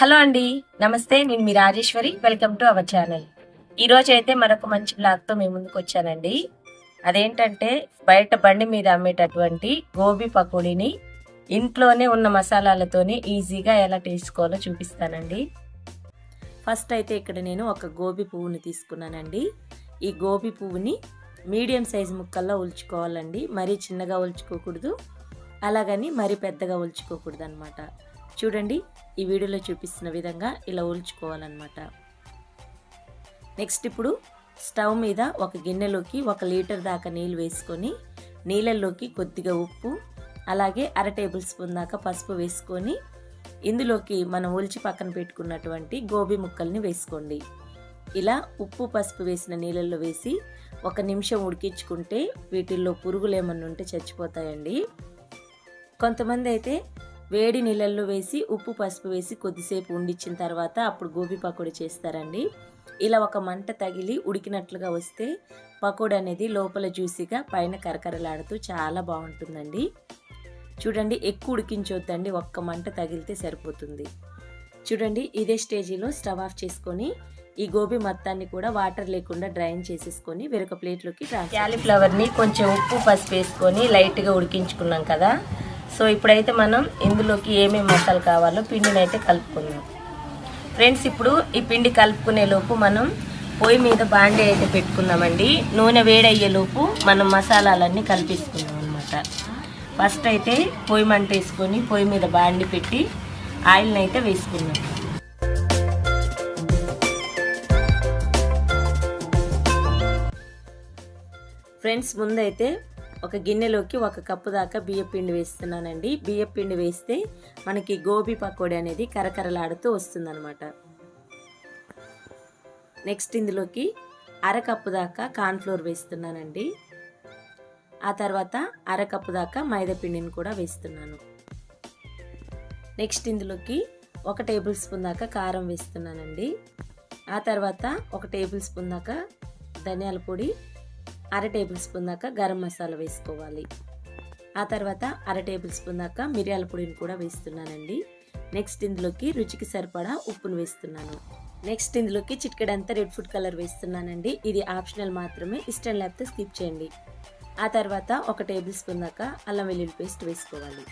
Hello అండి నమస్తే నేను మీ Rajeshwari. Welcome to our channel ఈ రోజు అయితే మరొక మంచి బ్లాగ్తో మేము ముందుకు వచ్చానండి. అదేంటంటే బయట బండి మీద అమ్మేటటువంటి గోబీ పకోడీని ఇంట్లోనే ఉన్న మసాలాలతోనే ఈజీగా ఎలా చేసుకోవాలో చూపిస్తానండి. ఫస్ట్ అయితే ఇక్కడ నేను ఒక గోబీ పువ్వుని తీసుకున్నానండి. ఈ గోబీ పువ్వుని మీడియం సైజ్ ముక్కల్లో ఉల్చుకోవాలండి మరీ చిన్నగా ఉల్చుకోకూడదు అలాగని మరీ పెద్దగా ఉల్చుకోకూడదు అనమాట చూడండి ఈ వీడియోలో చూపిస్తున్న విధంగా ఇలా ఉల్చుకోవాలన్నమాట నెక్స్ట్ ఇప్పుడు స్టవ్ మీద ఒక గిన్నెలోకి ఒక లీటర్ దాకా నీళ్ళు వేసుకొని నీళ్ళల్లోకి కొద్దిగా ఉప్పు అలాగే అర టేబుల్ స్పూన్ దాకా పసుపు వేసుకొని ఇందులోకి మనం ఒలిచి పక్కన పెట్టుకున్నటువంటి గోబీ ముక్కల్ని వేసుకోండి. ఇలా ఉప్పు పసుపు వేసిన నీళ్ళల్లో వేసి ఒక నిమిషం ఉడికించుకుంటే వీటిల్లో పురుగులు ఏమన్నా ఉంటే చచ్చిపోతాయండి. కొంతమంది అయితే వేడి నీళ్ళల్లో వేసి ఉప్పు పసుపు వేసి కొద్దిసేపు ఉండిచ్చిన తర్వాత అప్పుడు గోబీ పకోడీ చేస్తారండి. ఇలా ఒక మంట తగిలి ఉడికినట్లుగా వస్తే పకోడీ అనేది లోపల జ్యూసీగా పైన కరకరలాడుతూ చాలా బాగుంటుందండి. చూడండి ఎక్కువ ఉడికించొద్దండి. ఒక్క మంట తగిలితే సరిపోతుంది. చూడండి ఇదే స్టేజీలో స్టవ్ ఆఫ్ చేసుకొని ఈ గోబీ మొత్తాన్ని కూడా వాటర్ లేకుండా డ్రైన్ చేసేసుకొని వేరొక ప్లేట్లోకి క్యాలీఫ్లవర్ని కొంచెం ఉప్పు పసుపు వేసుకొని లైట్గా ఉడికించుకున్నాం కదా. సో ఇప్పుడైతే మనం ఇందులోకి ఏమేమి మసాలా కావాలో పిండిని అయితే కలుపుకుందాం. ఫ్రెండ్స్ ఇప్పుడు ఈ పిండి కలుపుకునే లోపు మనం పొయ్యి మీద బాండీ అయితే పెట్టుకుందామండి. నూనె వేడయ్యే లోపు మనం మసాలాలన్నీ కలిపేసుకుందాం అనమాట ఫస్ట్ అయితే పొయ్యి మంట వేసుకొని పొయ్యి మీద బాండి పెట్టి ఆయిల్ని అయితే వేసుకుందాం. ఫ్రెండ్స్ ముందైతే ఒక గిన్నెలోకి ఒక కప్పు దాకా బియ్య పిండి వేస్తున్నానండి. బియ్య పిండి వేస్తే మనకి గోబీ పకోడీ అనేది కరకరలాడుతూ వస్తుందనమాట నెక్స్ట్ ఇందులోకి అరకప్పు దాకా కార్న్ఫ్లోర్ వేస్తున్నానండి. ఆ తర్వాత అరకప్పు దాకా మైదా పిండిని కూడా వేస్తున్నాను. నెక్స్ట్ ఇందులోకి ఒక టేబుల్ స్పూన్ దాకా కారం వేస్తున్నానండి. ఆ తర్వాత ఒక టేబుల్ స్పూన్ దాకా ధనియాల పొడి అర టేబుల్ స్పూన్ దాకా గరం మసాలా వేసుకోవాలి. ఆ తర్వాత అర టేబుల్ స్పూన్ దాకా మిరియాల పొడిని కూడా వేస్తున్నానండి. నెక్స్ట్ ఇందులోకి రుచికి సరిపడా ఉప్పును వేస్తున్నాను. నెక్స్ట్ ఇందులోకి చిటికెడంతా రెడ్ ఫుడ్ కలర్ వేస్తున్నానండి. ఇది ఆప్షనల్ మాత్రమే ఇష్టం లేకపోతే స్కిప్ చేయండి. ఆ తర్వాత ఒక టేబుల్ స్పూన్ దాకా అల్లం వెల్లుల్లి పేస్ట్ వేసుకోవాలి.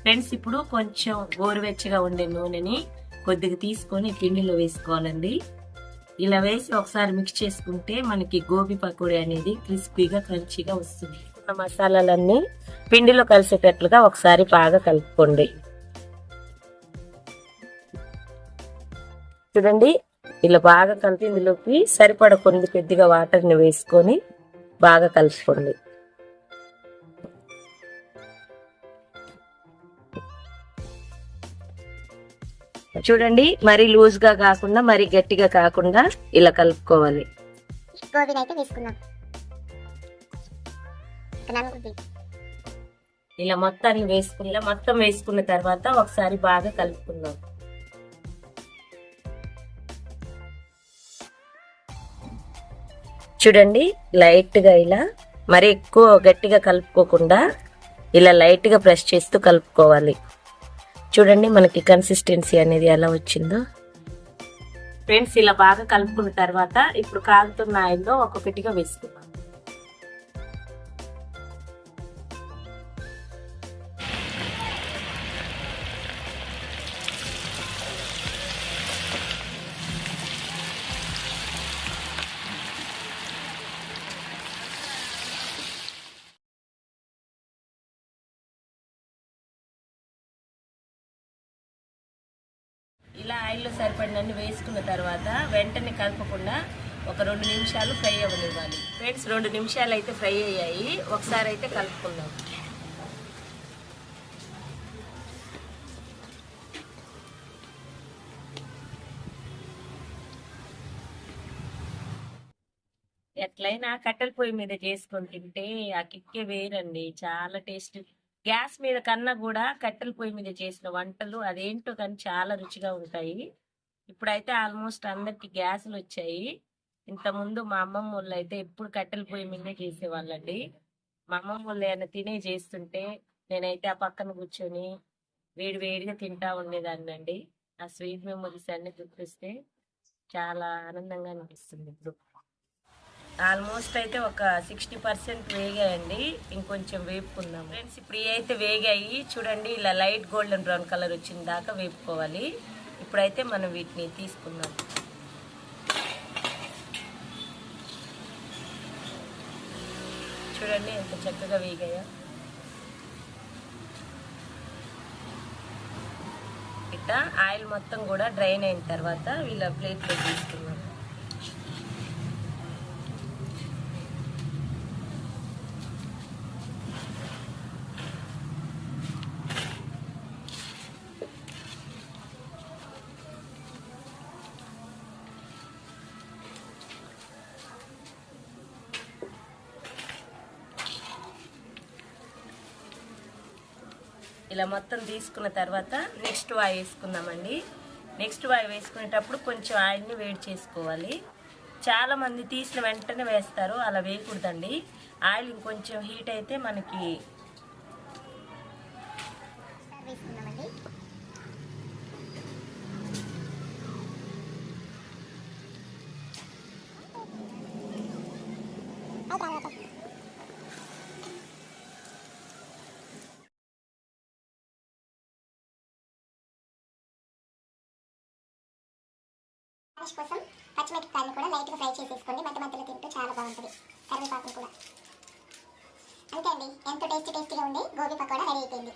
ఫ్రెండ్స్ ఇప్పుడు కొంచెం గోరువెచ్చగా ఉండే నూనెని కొద్దిగా తీసుకొని పిండిలో వేసుకోవాలండి. ఇలా వేసి ఒకసారి మిక్స్ చేసుకుంటే మనకి గోబీ పకోడీ అనేది క్రిస్పీగా క్రంచీగా వస్తుంది. మసాలాలన్నీ పిండిలో కలిసేటట్లుగా ఒకసారి బాగా కలుపుకోండి. చూడండి ఇలా బాగా కలిపి ఇందులోకి సరిపడ కొన్ని కొద్దిగా వాటర్ని వేసుకొని బాగా కలుపుకోండి. చూడండి మరీ లూజ్గా కాకుండా మరీ గట్టిగా కాకుండా ఇలా కలుపుకోవాలి. ఇలా మొత్తాన్ని వేసుకున్న మొత్తం వేసుకున్న తర్వాత ఒకసారి బాగా కలుపుకుందాం. చూడండి లైట్గా ఇలా మరి ఎక్కువ గట్టిగా కలుపుకోకుండా ఇలా లైట్గా ప్రెస్ చేస్తూ కలుపుకోవాలి. చూడండి మనకి కన్సిస్టెన్సీ అనేది ఎలా వచ్చిందో. ఫ్రెండ్స్ ఇలా బాగా కలుపుకున్న తర్వాత ఇప్పుడు కాగుతున్న ఆయిల్లో ఒక్కొక్కటిగా వేసుకుందాం. ఇలా ఆయిల్లో సరిపడినన్ని వేసుకున్న తర్వాత వెంటనే కలపకుండా ఒక రెండు నిమిషాలు ఫ్రై అవ్వనివ్వాలి. ఫ్రెండ్స్ రెండు నిమిషాలు అయితే ఫ్రై అయ్యాయి. ఒకసారి అయితే కలుపుకుందాం. ఎట్లయినా కట్టెల పొయ్యి మీద చేసుకొని తింటే ఆ కిక్కే వేరండి. చాలా టేస్ట్. గ్యాస్ మీద కన్నా కూడా కట్టెల పొయ్యి మీద చేసిన వంటలు అదేంటో కానీ చాలా రుచిగా ఉంటాయి. ఇప్పుడైతే ఆల్మోస్ట్ అందరికి గ్యాసులు వచ్చాయి. ఇంతకుముందు మా అమ్మమ్మ వాళ్ళు అయితే ఎప్పుడు కట్టెల పొయ్యి మీదే చేసేవాళ్ళండి. మా అమ్మమ్మ వాళ్ళు ఏమైనా తినే చేస్తుంటే నేనైతే ఆ పక్కన కూర్చొని వేడి వేడిగా తింటా ఉండేదాన్ని అండి. ఆ స్వీట్ మెమొరీస్ అన్ని గుర్తిస్తే చాలా ఆనందంగా అనిపిస్తుంది ఇప్పుడు. ఆల్మోస్ట్ అయితే ఒక సిక్స్టీ పర్సెంట్ వేగాయండి. ఇంకొంచెం వేపుకుందాం ఫ్రెండ్స్ ఇప్పుడు ఇవి అయితే వేగాయి. చూడండి ఇలా లైట్ గోల్డెన్ బ్రౌన్ కలర్ వచ్చిన దాకా వేపుకోవాలి. ఇప్పుడైతే మనం వీటిని తీసుకుందాం. చూడండి ఎంత చక్కగా వేగాయో. ఇట్లా ఆయిల్ మొత్తం కూడా డ్రైన్ అయిన తర్వాత వీళ్ళ ప్లేట్లో తీసుకున్నాం ఇలా మొత్తం తీసుకున్న తర్వాత నెక్స్ట్ వాయి వేసుకుందామండి. నెక్స్ట్ వాయి వేసుకునేటప్పుడు కొంచెం ఆయిల్ని వేడి చేసుకోవాలి. చాలామంది తీసిన వెంటనే వేస్తారు అలా వేయకూడదండి. ఆయిల్ ఇంకొంచెం హీట్ అయితే మనకి ఒకసారి గార్నిష్ కోసం పచ్చిమిరపకాయలు కూడా లైట్గా ఫ్రై చేసేసుకోండి. మధ్య మధ్యలో తింటూ చాలా బాగుంటుంది. కరివేపాకులు కూడా. అంతే అండి. ఎంతో టేస్టీ టేస్టీగా ఉండే గోబీ పకోడా రెడీ అయిపోయింది.